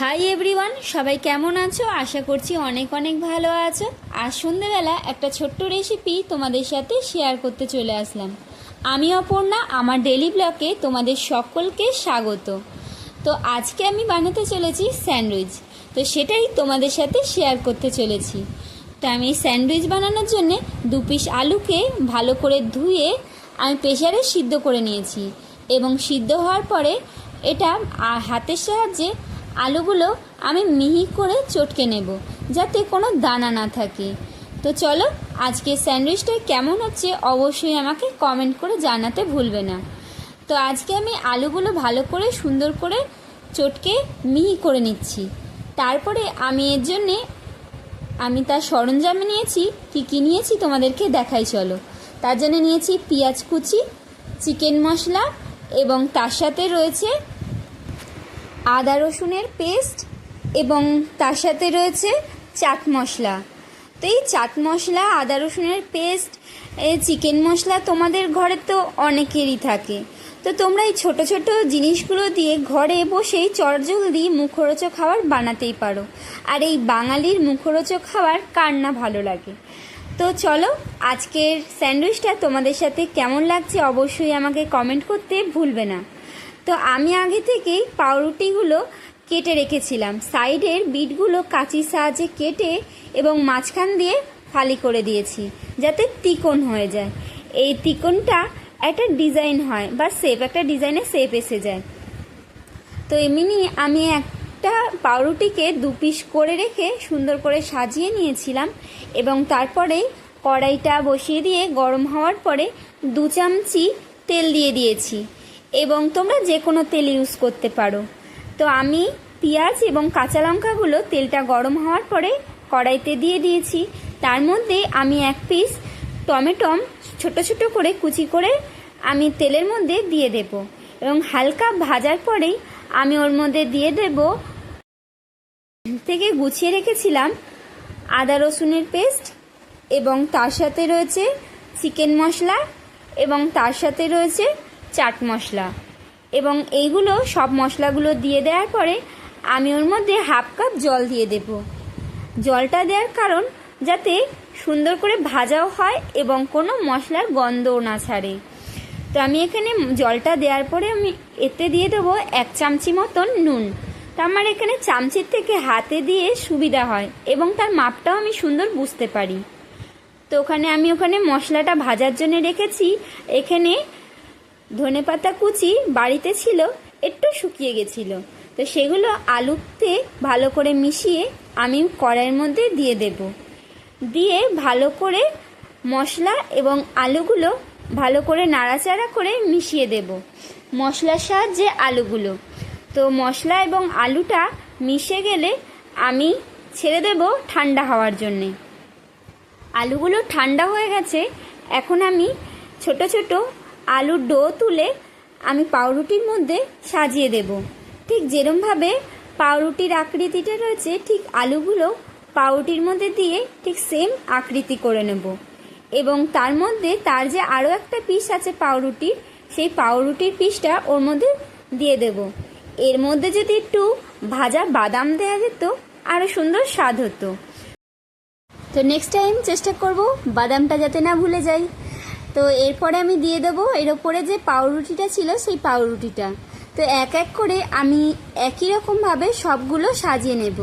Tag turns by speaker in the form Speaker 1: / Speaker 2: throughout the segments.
Speaker 1: Hi everyone সবাই কেমন আছো? আশা করছি অনেক অনেক ভালো আছো। আর সন্ধ্যেবেলা একটা ছোট্ট রেসিপি তোমাদের সাথে শেয়ার করতে চলে আসলাম। আমি অপর্ণা, আমার ডেলি ব্লকে তোমাদের সকলকে স্বাগত। তো আজকে আমি বানাতে চলেছি স্যান্ডউইচ তো সেটাই তোমাদের সাথে শেয়ার করতে চলেছি। তো আমি স্যান্ডউইচ বানানোর জন্যে দু পিস আলুকে ভালো করে ধুয়ে আমি প্রেশারে সিদ্ধ করে নিয়েছি। এবং সিদ্ধ হওয়ার পরে এটা হাতের সাহায্যে আলুগুলো আমি মিহি করে চটকে নেব, যাতে কোনো দানা না থাকে। তো চলো আজকে স্যান্ডউইচটা কেমন হচ্ছে অবশ্যই আমাকে কমেন্ট করে জানাতে ভুলবে না। তো আজকে আমি আলুগুলো ভালো করে সুন্দর করে চটকে মিহি করে নিচ্ছি। তারপরে আমি এর জন্যে, আমি তার সরঞ্জাম নিয়েছি, কী কী নিয়েছি তোমাদেরকে দেখাই চলো। তার জন্য নিয়েছি পেঁয়াজ কুচি, চিকেন মশলা এবং তার সাথে রয়েছে আদা রসুনের পেস্ট এবং তার সাথে রয়েছে চাট মশলা। তো এই চাট মশলা, আদা রসুনের পেস্ট চিকেন মশলা তোমাদের ঘরে তো অনেকেরই থাকে। তো তোমরা এই ছোট ছোট জিনিসগুলো দিয়ে ঘরে বসেই চটজলদি মুখরোচক খাবার বানাতেই পারো। আর এই বাঙালির মুখরোচক খাবার কার না ভালো লাগে? তো চলো, আজকের স্যান্ডউইচটা তোমাদের সাথে কেমন লাগছে অবশ্যই আমাকে কমেন্ট করতে ভুলবে না। তো আমি আগে থেকেই পাউরুটিগুলো কেটে রেখেছিলাম। সাইডের বিটগুলো কাঁচির সাহায্যে কেটে এবং মাঝখান দিয়ে ফালি করে দিয়েছি, যাতে তিকোন হয়ে যায়। এই তিকোনটা একটা ডিজাইন হয় বা শেপ একটা ডিজাইনের শেপ এসে যায়। তো এমনি আমি একটা পাউরুটিকে দু পিস করে রেখে সুন্দর করে সাজিয়ে নিয়েছিলাম এবং তারপরে কড়াইটা বসিয়ে দিয়ে গরম হওয়ার পরে দু চামচি তেল দিয়ে দিয়েছি। এবং তোমরা যে কোনো তেল ইউজ করতে পারো। তো আমি পেঁয়াজ এবং কাঁচা লঙ্কাগুলো তেলটা গরম হওয়ার পরে কড়াইতে দিয়ে দিয়েছি। তার মধ্যে আমি এক পিস টমেটম ছোট ছোট করে কুচি করে আমি তেলের মধ্যে দিয়ে দেব এবং হালকা ভাজার পরেই আমি ওর মধ্যে দিয়ে দেব থেকে গুছিয়ে রেখেছিলাম আদা রসুনের পেস্ট এবং তার সাথে রয়েছে চিকেন মশলা এবং তার সাথে রয়েছে চাট মশলা। এবং এইগুলো সব মশলাগুলো দিয়ে দেওয়ার পরে আমি ওর মধ্যে হাফ কাপ জল দিয়ে দেব। জলটা দেওয়ার কারণ যাতে সুন্দর করে ভাজাও হয় এবং কোনো মশলার গন্ধও না ছাড়ে। তো আমি এখানে জলটা দেওয়ার পরে আমি এতে দিয়ে দেবো এক চামচি মতন নুন। তো আমার এখানে চামচির থেকে হাতে দিয়ে সুবিধা হয় এবং তার মাপটাও আমি সুন্দর বুঝতে পারি। তো ওখানে আমি ওখানে মশলাটা ভাজার জন্য রেখেছি। এখানে ধনে পাতা কুচি বাড়িতে ছিল, একটু শুকিয়ে গেছিল। তো সেগুলো আলুতে ভালো করে মিশিয়ে আমি কড়াইয়ের মধ্যে দিয়ে দেব। দিয়ে ভালো করে মশলা এবং আলুগুলো ভালো করে নাড়াচাড়া করে মিশিয়ে দেব। মশলার সাহায্যে আলুগুলো। তো মশলা এবং আলুটা মিশে গেলে আমি ছেড়ে দেব ঠান্ডা হওয়ার জন্যে। আলুগুলো ঠান্ডা হয়ে গেছে, এখন আমি ছোট ছোট আলুর ডো তুলে আমি পাউরুটির মধ্যে সাজিয়ে দেব। ঠিক যেরমভাবে পাউরুটির আকৃতিটা রয়েছে, ঠিক আলুগুলো পাউরুটির মধ্যে দিয়ে ঠিক সেম আকৃতি করে নেব। এবং তার মধ্যে তার যে আরও একটা পিস আছে পাউরুটির সেই পাউরুটির পিসটা ওর মধ্যে দিয়ে দেব। এর মধ্যে যদি একটু ভাজা বাদাম দেওয়া যেত আরও সুন্দর স্বাদ হতো। তো নেক্সট টাইম চেষ্টা করব বাদামটা যাতে না ভুলে যাই। তো এরপরে আমি দিয়ে দেবো, এর ওপরে যে পাউরুটিটা ছিল সেই পাউরুটিটা। তো এক এক করে আমি একই রকমভাবে সবগুলো সাজিয়ে নেব।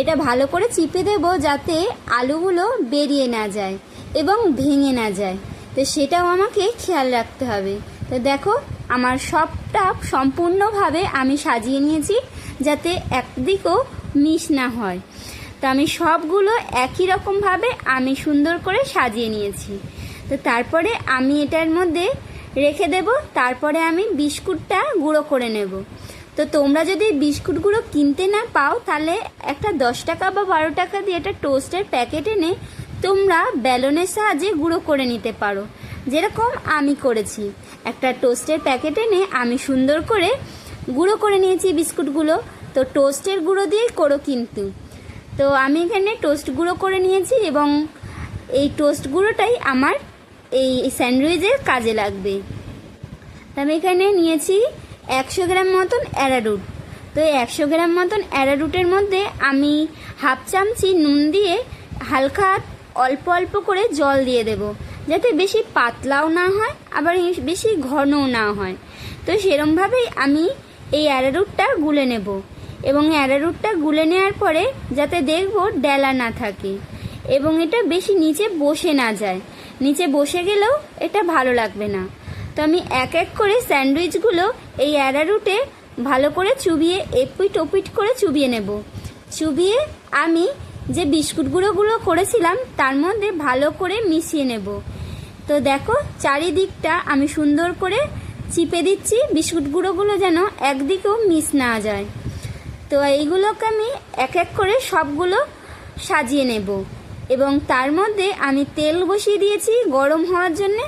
Speaker 1: এটা ভালো করে চিপে দেব যাতে আলুগুলো বেরিয়ে না যায় এবং ভেঙে না যায়। তো সেটাও আমাকে খেয়াল রাখতে হবে। তো দেখো, আমার সবটা সম্পূর্ণভাবে আমি সাজিয়ে নিয়েছি যাতে একদিকও মিস না হয়। তো আমি সবগুলো একই রকমভাবে আমি সুন্দর করে সাজিয়ে নিয়েছি। তো তারপরে আমি এটার মধ্যে রেখে দেব। তারপরে আমি বিস্কুটটা গুঁড়ো করে নেব। তো তোমরা যদি বিস্কুটগুলো কিনতে না পাও, তাহলে একটা দশ টাকা বা বারো টাকা দিয়ে একটা টোস্টের প্যাকেট এনে তোমরা ব্যালনের সাহায্যে গুঁড়ো করে নিতে পারো। যেরকম আমি করেছি। একটা টোস্টের প্যাকেট এনে আমি সুন্দর করে গুঁড়ো করে নিয়েছি বিস্কুটগুলো। তো টোস্টের গুঁড়ো দিয়েই করো কিন্তু। তো আমি এখানে টোস্ট গুঁড়ো করে নিয়েছি এবং এই টোস্ট গুঁড়োটাই আমার এই স্যান্ডউইচের কাজে লাগবে। আমি এখানে নিয়েছি একশো গ্রাম মতন অ্যারারুট তো এই একশো গ্রাম মতন অ্যারারুটের মধ্যে আমি হাফ চামচি নুন দিয়ে হালকা অল্প অল্প করে জল দিয়ে দেব, যাতে বেশি পাতলাও না হয়, আবার বেশি ঘনও না হয়। তো সেরমভাবেই আমি এই অ্যারারুটটা গুলে নেব এবং অ্যারারুটটা গুলে নেওয়ার পরে যাতে দেখব ডেলা না থাকে এবং এটা বেশি নিচে বসে না যায়। নিচে বসে গেলেও এটা ভালো লাগবে না। তো আমি এক এক করে স্যান্ডউইচগুলো এই অ্যারারুটে ভালো করে চুবিয়ে এপিট ওপিট করে চুবিয়ে নেব। চুবিয়ে আমি যে বিস্কুট গুঁড়োগুলো করেছিলাম, তার মধ্যে ভালো করে মিশিয়ে নেব। তো দেখো, চারিদিকটা আমি সুন্দর করে চিপে দিচ্ছি বিস্কুট গুঁড়োগুলো যেন একদিকেও মিস না যায়। তো এইগুলোকে আমি এক এক করে সবগুলো সাজিয়ে নেব। এবং তার মধ্যে আমি তেল বসিয়ে দিয়েছি গরম হওয়ার জন্যে,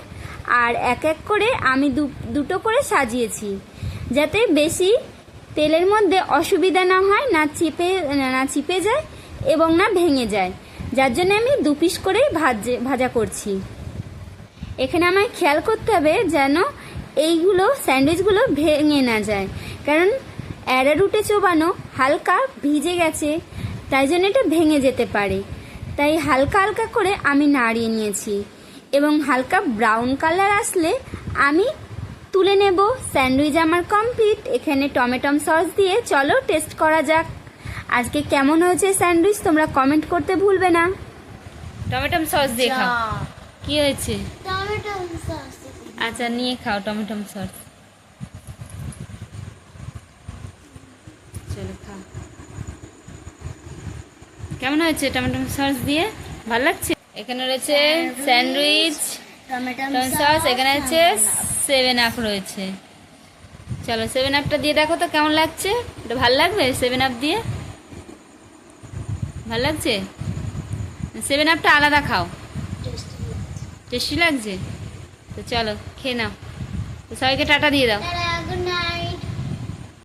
Speaker 1: আর এক এক করে আমি দুটো করে সাজিয়েছি, যাতে বেশি তেলের মধ্যে অসুবিধা না হয়, না চিপে না চিপে যায় এবং না ভেঙে যায়। যার জন্য আমি দু পিস করেই ভাজে, ভাজা করছি। এখানে আমায় খেয়াল করতে হবে যেন এইগুলো, স্যান্ডউইচগুলো ভেঙে না যায়। কারণ অ্যারারুটে চোবানো হালকা ভিজে গেছে, তাই জন্য এটা ভেঙে যেতে পারে। তাই হালকা হালকা করে আমি নাড়িয়ে নিয়েছি এবং হালকা ব্রাউন কালার আসলে আমি তুলে নেব। স্যান্ডউইচ আমার কমপ্লিট। এখানে টমেটম সস দিয়ে চলো টেস্ট করা যাক। আজকে কেমন হয়েছে স্যান্ডউইচ তোমরা কমেন্ট করতে ভুলবে না। টমেটম সস দিয়ে খাও। কি হয়েছে?
Speaker 2: Tomato sauce.
Speaker 1: আচ্ছা নিয়ে খাও টমেটম সস চলো খাও কেমন হয়েছে টমেটো সস দিয়ে? ভালো লাগছে? এখানে রয়েছে স্যান্ডউইচ
Speaker 2: টমেটো
Speaker 1: সস এখানে আছে সেভেন আপ রয়েছে। চলো সেভেন আপটা দিয়ে দেখো তো কেমন লাগছে? এটা ভালো লাগবে সেভেন আপ দিয়ে? ভালো লাগছে? সেভেন আপটা আলাদা খাও। টেস্টি লাগছে? তো চলো খেয়ে নাও। তো সবাইকে টাটা দিয়ে দাও।